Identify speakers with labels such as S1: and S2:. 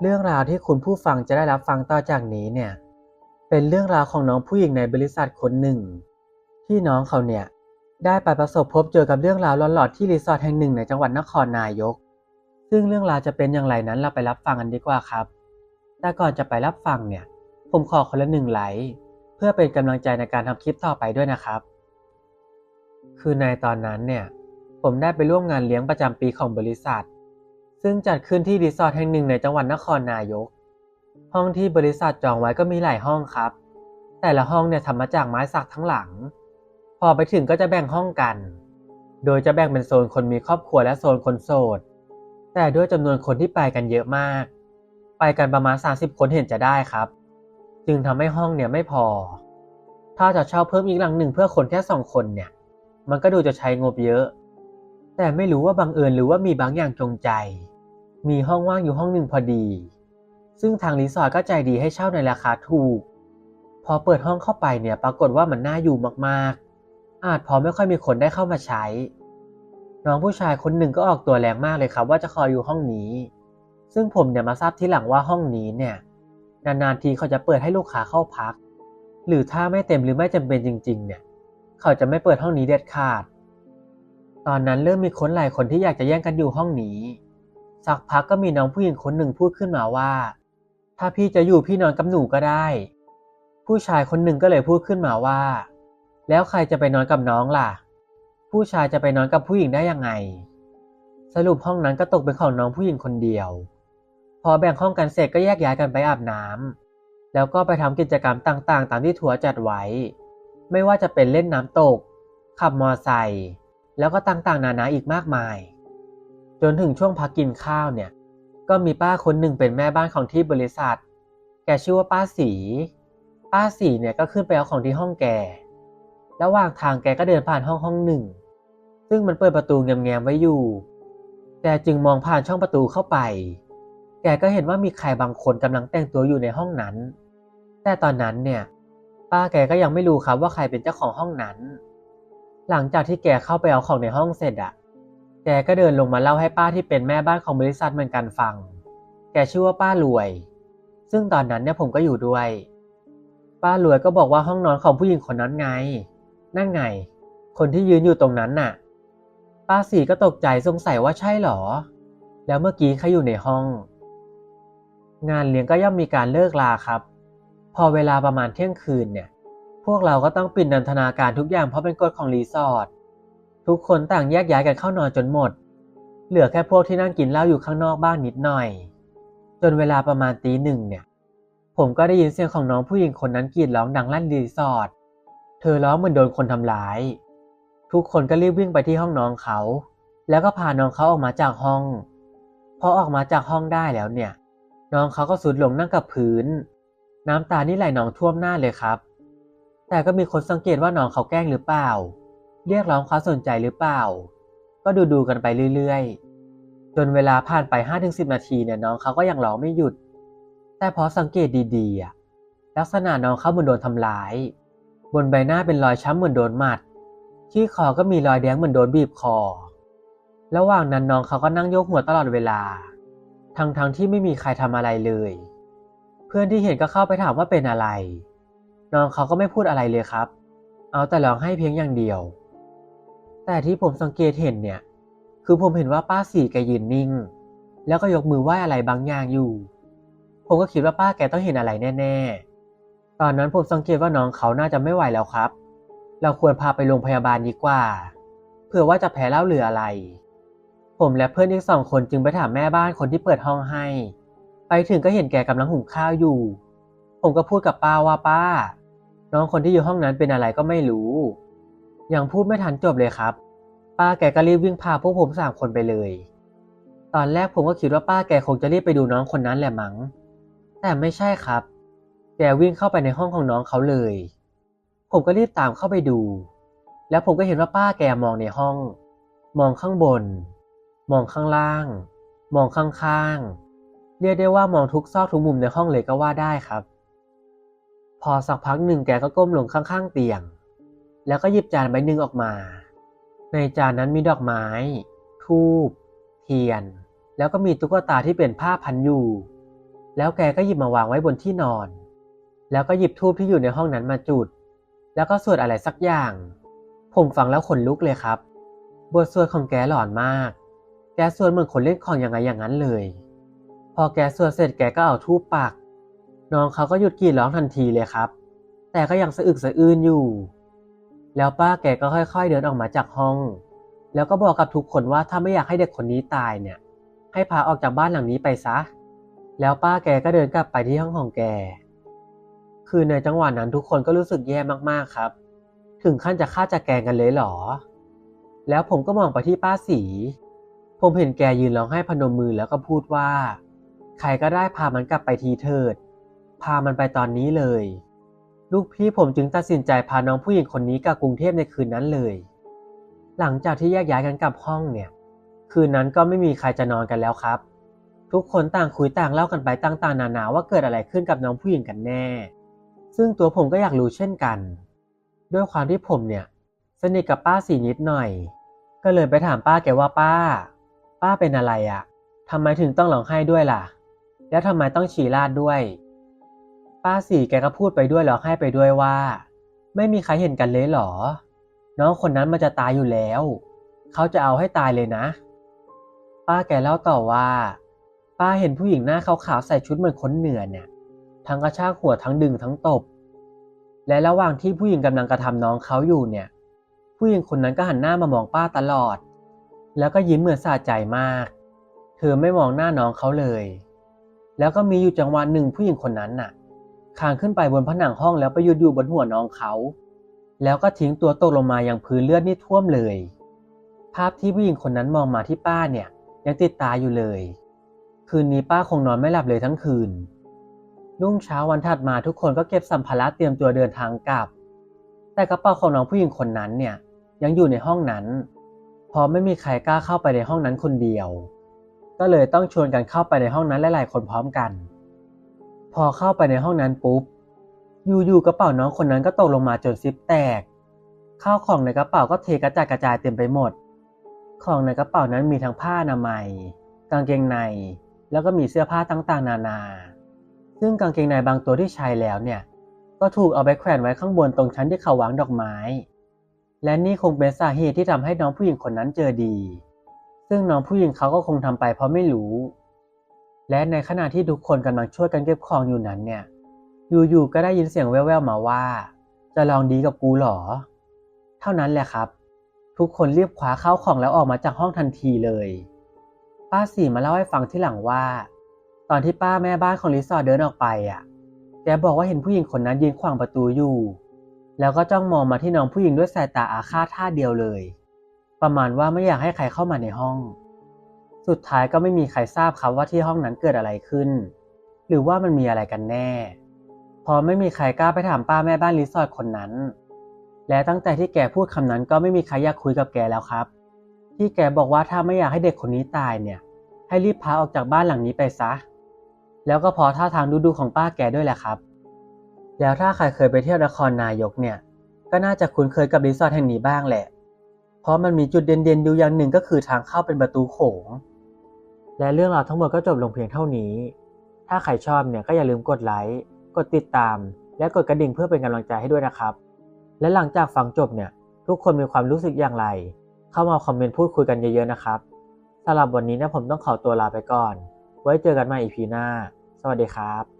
S1: เรื่องราวที่คุณผู้ฟังจะได้รับฟังต่อจากนี้เนี่ย เป็นเรื่องราวของน้องผู้หญิงในบริษัทคนหนึ่ง ที่น้องเขาเนี่ยได้ไปประสบพบเจอกับเรื่องราวหลอนๆที่รีสอร์ทแห่งหนึ่งในจังหวัดนครนายก ซึ่งเรื่องราวจะเป็นอย่างไรนั้นเราไปรับฟังกันดีกว่าครับ แต่ก่อนจะไปรับฟังเนี่ย ผมขอคนละหนึ่งไลค์เพื่อเป็นกำลังใจในการทำคลิปต่อไปด้วยนะครับ คือในตอนนั้นเนี่ย ผมได้ไปร่วมงานเลี้ยงประจำปีของบริษัท ซึ่งจัดขึ้นที่รีสอร์ทแห่งหนึ่งในจังหวัดนครนายก ห้องที่บริษัทจองไว้ก็มีหลายห้องครับ แต่ละห้องเนี่ยทำมาจากไม้สักทั้งหลัง พอไปถึงก็จะแบ่งห้องกัน โดยจะแบ่งเป็นโซนคนมีครอบครัวและโซนคนโสด แต่ด้วยจำนวนคนที่ไปกันเยอะมาก ไปกันประมาณ 30 คนเห็นจะได้ครับ จึงทำให้ห้องเนี่ยไม่พอ ถ้าจะเช่าเพิ่มอีกหลังหนึ่งเพื่อคนแค่สองคนเนี่ย มันก็ดูจะใช้งบเยอะ แต่ไม่รู้ว่าบังเอิญหรือว่ามีบางอย่างจงใจ มีห้องว่างอยู่ห้องหนึ่งพอดี ซึ่งทางรีสอร์ทก็ใจดีให้เช่าในราคาถูก พอเปิดห้องเข้าไปเนี่ยปรากฏว่ามันน่าอยู่มากๆ อาจพอไม่ค่อยมีคนได้เข้ามาใช้ น้องผู้ชายคนหนึ่งก็ออกตัวแรงมากเลยครับ ว่าจะคอยอยู่ห้องนี้ ซึ่งผมเนี่ยมาทราบทีหลังว่าห้องนี้เนี่ย นานๆทีเขาจะเปิดให้ลูกค้าเข้าพัก หรือถ้าไม่เต็มหรือไม่จำเป็นจริง ๆ เนี่ย เขาจะไม่เปิดห้องนี้เด็ดขาด ตอนนั้นเริ่มมีคนหลายคนที่อยากจะแย่งกันอยู่ห้องนี้ สักพักก็มีน้องผู้หญิงคนหนึ่งพูดขึ้นมาว่า ถ้าพี่จะอยู่พี่นอนกับหนูก็ได้ ผู้ชายคนหนึ่งก็เลยพูดขึ้นมาว่า แล้วใครจะไปนอนกับน้องล่ะ ผู้ชายจะไปนอนกับผู้หญิงได้ยังไง สรุปห้องนั้นก็ตกเป็นของน้องผู้หญิงคนเดียว พอแบ่งห้องกันเสร็จก็แยกย้ายกันไปอาบน้ำแล้วก็ไปทำกิจกรรมต่างๆ ตามที่ทัวร์จัดไว้ ไม่ว่าจะเป็นเล่นน้ำตก ขับมอไซค์แล้วก็ต่างๆ นานาอีกมากมาย จนถึงช่วงพักกินข้าวเนี่ย ก็มีป้าคนหนึ่งเป็นแม่บ้านของที่บริษัท แกชื่อว่าป้าสี ป้าสีเนี่ยก็ขึ้นไปเอาของที่ห้องแก ระหว่างทางแกก็เดินผ่านห้องห้องหนึ่ง ซึ่งมันเปิดประตูแง้มๆไว้อยู่ แกจึงมองผ่านช่องประตูเข้าไป แกก็เห็นว่ามีใครบางคนกำลังแต่งตัวอยู่ในห้องนั้น แต่ตอนนั้นเนี่ย ป้าแกก็ยังไม่รู้ครับว่าใครเป็นเจ้าของห้องนั้น หลังจากที่แกเข้าไปเอาของในห้องเสร็จอะ แกก็เดินลงมาเล่าให้ป้าที่เป็นแม่บ้านของบริษัทเหมือนกันฟัง แกชื่อว่าป้ารวย ซึ่งตอนนั้นเนี่ยผมก็อยู่ด้วย ป้ารวยก็บอกว่าห้องนอนของผู้หญิงคนนั้นไง นั่นไง คนที่ยืนอยู่ตรงนั้นน่ะ ป้าสีก็ตกใจสงสัยว่าใช่หรอ แล้วเมื่อกี้ใครอยู่ในห้อง งานเลี้ยงก็ย่อมมีการเลิกลาครับ พอเวลาประมาณเที่ยงคืนเนี่ย พวกเราก็ต้องปิดนันทนาการทุกอย่างเพราะเป็นกฎของรีสอร์ท ทุกคนต่างแยกย้ายกันเข้านอนจนหมด เหลือแค่พวกที่นั่งกินเหล้าอยู่ข้างนอกบ้านนิดหน่อย จนเวลาประมาณตีหนึ่งเนี่ย ผมก็ได้ยินเสียงของน้องผู้หญิงคนนั้นกรีดร้องดังลั่นรีสอร์ทเธอร้องเหมือนโดนคนทำร้าย ทุกคนก็รีบวิ่งไปที่ห้องน้องเขา แล้วก็พาน้องเขาออกมาจากห้อง พอออกมาจากห้องได้แล้วเนี่ย น้องเขาก็สุดลงนั่งกับพื้น น้ำตานี่ไหลนองท่วมหน้าเลยครับ แต่ก็มีคนสังเกตว่าน้องเขาแกล้งหรือเปล่า เรียกร้องความสนใจหรือเปล่า ก็ดูดูๆกันไปเรื่อยๆ จนเวลาผ่านไป 5-10 นาทีเนี่ยน้องเขาก็ยังร้องไม่หยุด แต่พอสังเกตดีๆ ลักษณะน้องเขาเหมือนโดนทำร้าย บนใบหน้าเป็นรอยช้ำเหมือนโดนหมัด ที่คอก็มีรอยแดงเหมือนโดนบีบคอ ระหว่างนั้นน้องเขาก็นั่งโยกหัวตลอดเวลา ทั้งๆที่ไม่มีใครทำอะไรเลย เพื่อนที่เห็นก็เข้าไปถามว่าเป็นอะไร น้องเขาก็ไม่พูดอะไรเลยครับ เอาแต่ร้องให้เพียงอย่างเดียว แต่ที่ผมสังเกตเห็นเนี่ย คือผมเห็นว่าป้าสีแกยืนนิ่ง แล้วก็ยกมือไหว้อะไรบางอย่างอยู่ ผมก็คิดว่าป้าแกต้องเห็นอะไรแน่ ๆ ตอนนั้นผมสังเกตว่าน้องเขาน่าจะไม่ไหวแล้วครับ เราควรพาไปโรงพยาบาลดีกว่า เผื่อว่าจะแพ้เล้าหรืออะไร ผมและเพื่อนอีกสองคนจึงไปถามแม่บ้านคนที่เปิดห้องให้ ไปถึงก็เห็นแกกำลังหุงข้าวอยู่ ผมก็พูดกับป้าว่าป้า น้องคนที่อยู่ห้องนั้นเป็นอะไรก็ไม่รู้ ยังพูดไม่ทันจบเลยครับ ป้าแกก็รีบวิ่งพาพวกผมสามคนไปเลย ตอนแรกผมก็คิดว่าป้าแกคงจะรีบไปดูน้องคนนั้นแหละมั้ง แต่ไม่ใช่ครับ แกวิ่งเข้าไปในห้องของน้องเขาเลย ผมก็รีบตามเข้าไปดู แล้วผมก็เห็นว่าป้าแกมองในห้อง มองข้างบน มองข้างล่าง มองข้างๆ เรียกได้ว่ามองทุกซอกทุกมุมในห้องเลยก็ว่าได้ครับ พอสักพักหนึ่งแกก็ก้มลงข้างๆ เตียง แล้วก็หยิบจานใบหนึ่งออกมา ในจานนั้นมีดอกไม้ ทูบ เทียน แล้วก็มีตุ๊กตาที่เป็นผ้าพันอยู่ แล้วแกก็หยิบมาวางไว้บนที่นอน แล้วก็หยิบทูบที่อยู่ในห้องนั้นมาจุด แล้วก็สวดอะไรสักอย่าง ผมฟังแล้วขนลุกเลยครับ บทสวดของแกหลอนมาก แกสวดเหมือนคนเล่นของอย่างไงอย่างนั้นเลย พอแกสวดเสร็จแกก็เอาทูบปัก น้องเขาก็หยุดกรีดร้องทันทีเลยครับ แต่ก็ยังสะอึกสะอื้นอยู่ แล้วป้าแกก็ค่อย ๆ เดินออกมาจากห้อง แล้วก็บอกกับทุกคนว่าถ้าไม่อยากให้เด็กคนนี้ตายเนี่ย ให้พาออกจากบ้านหลังนี้ไปซะ แล้วป้าแกก็เดินกลับไปที่ห้องของแก คือในจังหวะนั้นทุกคนก็รู้สึกแย่มากๆครับ ถึงขั้นจะฆ่าจะแกงกันเลยเหรอ แล้วผมก็มองไปที่ป้าสี ผมเห็นแกยืนร้องไห้พนมมือแล้วก็พูดว่า ใครก็ได้พามันกลับไปทีเถิด พามันไปตอนนี้เลย ลูกพี่ผมจึงตัดสินใจพาน้องผู้หญิงคนนี้กลับกรุงเทพในคืนนั้นเลย หลังจากที่แยกย้ายกันกลับห้องเนี่ย คืนนั้นก็ไม่มีใครจะนอนกันแล้วครับ ทุกคนต่างคุยต่างเล่ากันไปต่างๆนานาว่าเกิดอะไรขึ้นกับน้องผู้หญิงกันแน่ ซึ่งตัวผมก็อยากรู้เช่นกัน ด้วยความที่ผมเนี่ย สนิทกับป้าสีนิดหน่อย ก็เลยไปถามป้าแกว่าป้า ป้าเป็นอะไรอะ่ะทำไมถึงต้องร้องไห้ด้วยล่ะ แล้วทำไมต้องฉี่ราดด้วย ป้าสี่แกก็พูดไปด้วยร้องไห้ไปด้วยว่า ไม่มีใครเห็นกันเลยเหรอ น้องคนนั้นมันจะตายอยู่แล้ว เขาจะเอาให้ตายเลยนะ ป้าแกเล่าต่อว่า ป้าเห็นผู้หญิงหน้าขาวๆใส่ชุดเหมือนคนเหนือเนี่ย ทั้งกระชากหัวทั้งดึงทั้งตบ และระหว่างที่ผู้หญิงกำลังกระทำน้องเขาอยู่เนี่ย ผู้หญิงคนนั้นก็หันหน้ามามองป้าตลอด แล้วก็ยิ้มเหมือนสะใจมาก เธอไม่มองหน้าน้องเขาเลย แล้วก็มีอยู่จังหวะหนึ่งผู้หญิงคนนั้นน่ะ คานขึ้นไปบนผนังห้องแล้วไปหยุดอยู่บนหัวน้องเขา แล้วก็ทิ้งตัวตกลงมาอย่างพื้นเลือดนี่ท่วมเลย ภาพที่ผู้หญิงคนนั้นมองมาที่ป้าเนี่ย ยังติดตาอยู่เลย คืนนี้ป้าคงนอนไม่หลับเลยทั้งคืน รุ่งเช้าวันถัดมาทุกคนก็เก็บสัมภาระเตรียมตัวเดินทางกลับ แต่กระเป๋าของน้องผู้หญิงคนนั้นเนี่ยยังอยู่ในห้องนั้นเพราะไม่มีใครกล้าเข้าไปในห้องนั้นคนเดียว ก็เลยต้องชวนกันเข้าไปในห้องนั้นหลายๆคนพร้อมกัน อเข้าไปในห้องนั้นปุ๊บ อยู่ๆกระเป๋าน้องคนนั้นก็ตกลงมาจนซิปแตก ข้าวของในกระเป๋าก็เทกระจายกระจายเต็มไปหมด ของในกระเป๋านั้นมีทั้งผ้าอนามัย กางเกงใน แล้วก็มีเสื้อผ้าต่างๆ นานา ซึ่งกางเกงในบางตัวที่ใช้แล้วเนี่ย ก็ถูกเอาไปแขวนไว้ข้างบนตรงชั้นที่เขาวางดอกไม้ และนี่คงเป็นสาเหตุที่ทำให้น้องผู้หญิงคนนั้นเจอดี ซึ่งน้องผู้หญิงเขาก็คงทำไปเพราะไม่รู้ และในขณะที่ทุกคนกำลังช่วยกันเก็บของอยู่นั้นเนี่ย อยู่ๆก็ได้ยินเสียงแว่วๆมาว่า จะลองดีกับกูเหรอ เท่านั้นแหละครับ ทุกคนรีบคว้าข้าของแล้วออกมาจากห้องทันทีเลย ป้าสี่มาเล่าให้ฟังที่หลังว่า ตอนที่ป้าแม่บ้านของรีสอร์ทเดินออกไปอะแกบอกว่าเห็นผู้หญิงคนนั้นยืนขวางประตูอยู่ แล้วก็จ้องมองมาที่น้องผู้หญิงด้วยสายตาอาฆาตท่าเดียวเลย ประมาณว่าไม่อยากให้ใครเข้ามาในห้อง สุดท้ายก็ไม่มีใครทราบครับว่าที่ห้องนั้นเกิดอะไรขึ้น หรือว่ามันมีอะไรกันแน่ พอไม่มีใครกล้าไปถามป้าแม่บ้านรีสอร์ทคนนั้น และตั้งแต่ที่แกพูดคำนั้นก็ไม่มีใครอยากคุยกับแกแล้วครับ ที่แกบอกว่าถ้าไม่อยากให้เด็กคนนี้ตายเนี่ย ให้รีบพาออกจากบ้านหลังนี้ไปซะ แล้วก็พอท่าทางดูๆของป้าแกด้วยแหละครับ แล้วถ้าใครเคยไปเที่ยวนครนายกเนี่ย ก็น่าจะคุ้นเคยกับรีสอร์ทแห่งนี้บ้างแหละ เพราะมันมีจุดเด่นๆอยู่อย่างหนึ่งก็คือทางเข้าเป็นประตูโขง และเรื่องราวทั้งหมดก็จบลงเพียงเท่านี้ ถ้าใครชอบเนี่ยก็อย่าลืมกดไลค์ กดติดตาม และกดกระดิ่งเพื่อเป็นกำลังใจให้ด้วยนะครับ และหลังจากฟังจบเนี่ยทุกคนมีความรู้สึกอย่างไร เข้ามาคอมเมนต์พูดคุยกันเยอะๆนะครับสำหรับวันนี้นะผมต้องขอตัวลาไปก่อน ไว้เจอกันใหม่อีพีหน้า สวัสดีครับ